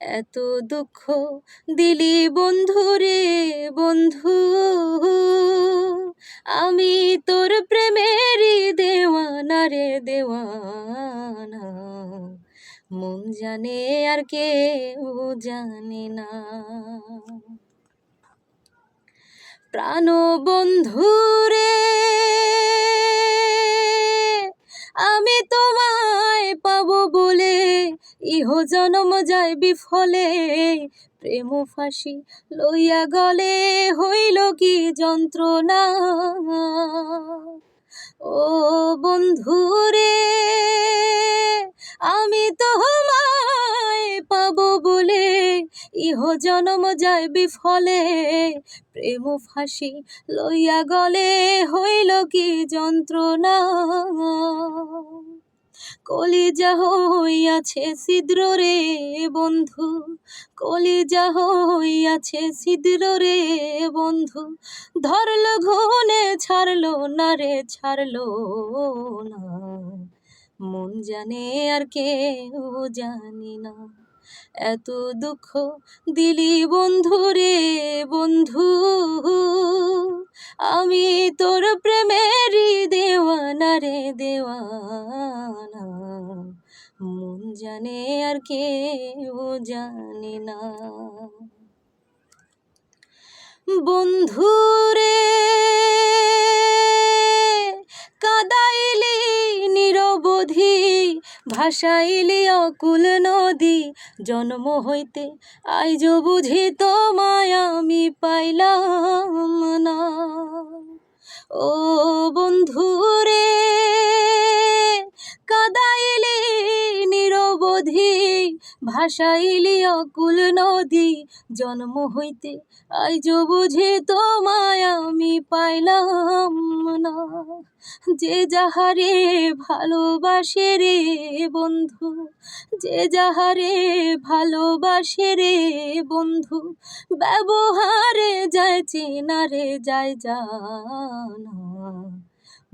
এত দুঃখ দিলি বন্ধু রে বন্ধু। আমি তোর প্রেমেরই দেওয়ানা রে দেওয়ানা। মন জানে আর কেউ জানে না। প্রাণ বন্ধু রে, আমি বলে ইহ জনম যায় বিফলে, প্রেম ফাঁসি লইয়া গলে, হইল কি যন্ত্রণা? ও বন্ধু রে আমি তোমায় পাবো বলে, ইহ জনম যায় বিফলে, প্রেম ফাঁসি লইয়া গলে, হইল কি যন্ত্রণা? কলিজা হইয়াছে সিদ্র রে বন্ধু, কলিজা হইয়াছে সিদ্র রে বন্ধু। ধরল ঘনে ছাড়লো না রে, ছাড়লো না। মন জানে আর কেউ জানি না। এত দুঃখ দিলি বন্ধু রে বন্ধু। আমি তোর প্রেমেরই দেওয়ানা রে, দেওয়ানা। মন জানে আর কেউ জানে না। বন্ধু রে কাদাইলি নিরবধি। ভাসাইলি অকুল নদী জন্ম হইতে আইজ বুঝি তোমায় আমি পাইলাম। ভাসাইলি অকুল নদী, জন্ম হইতে আইজ বুঝি তোমায় আমি পাইলাম না। যে যাহারে ভালোবাসে রে বন্ধু, যে যাহারে ভালোবাসে রে বন্ধু, ব্যবহারে যায় চেনা রে যায় জানা।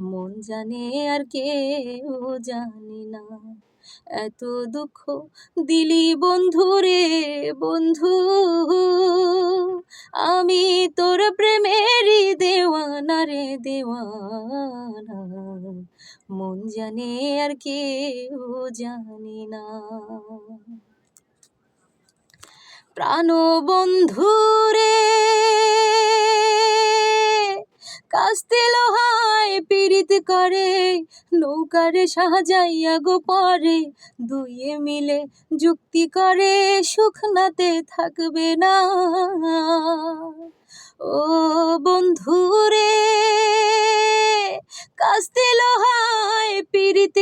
মন জানে আর কেউ জানি না। এত দুঃখ দিলি বন্ধু রে বন্ধু। আমি তোর প্রেমেরই দেওয়ানা রে দেওয়ানা। মন জানে আর কেউ জানি না। প্রাণ বন্ধু রে কাস্তে লোহায় পীড়িত করে, নৌকারে সাজাইয়া গো পরে দুইয়ে মিলে যুক্তি করে, সুখনাতে থাকবে না। ও বন্ধু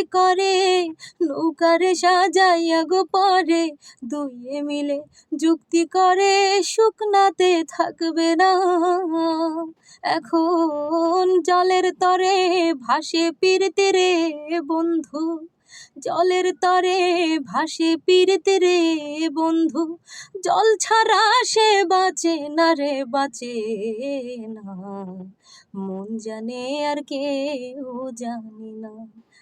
পীড়িত করে, নৌকারে সাজাইয়া গো পরে, দুইয়ে মিলে যুক্তি করে, শুকনাতে থাকবে না। এখন জলের তরে ভাসে পীড়িতে রে বন্ধু, জলের তরে ভাসে পীড়িতে রে বন্ধু, জল ছাড়া সে বাঁচে না রে, বাঁচে না। মন জানে আর কেউ জানে না।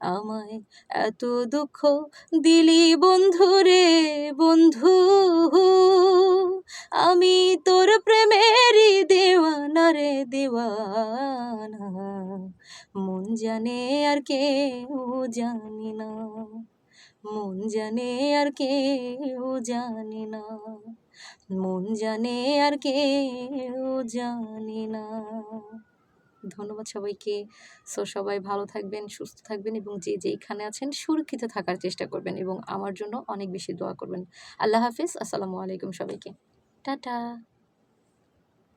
আমায় এত দুঃখ দিলি বন্ধু রে বন্ধু। আমি তোর প্রেমেরই দেওয়ানা রে দেওয়ানা। মন জানে আর কেউ জানি না মন জানে আর কেউ জানি না মন জানে আর কেউ জানি না ধন্যবাদ সবাইকে। সো সবাই ভালো থাকবেন, সুস্থ থাকবেন এবং যে যেইখানে আছেন সুরক্ষিত থাকার চেষ্টা করবেন এবং আমার জন্য অনেক বেশি দোয়া করবেন। আল্লাহ হাফিজ, আসসালামু আলাইকুম সবাইকে। টাটা।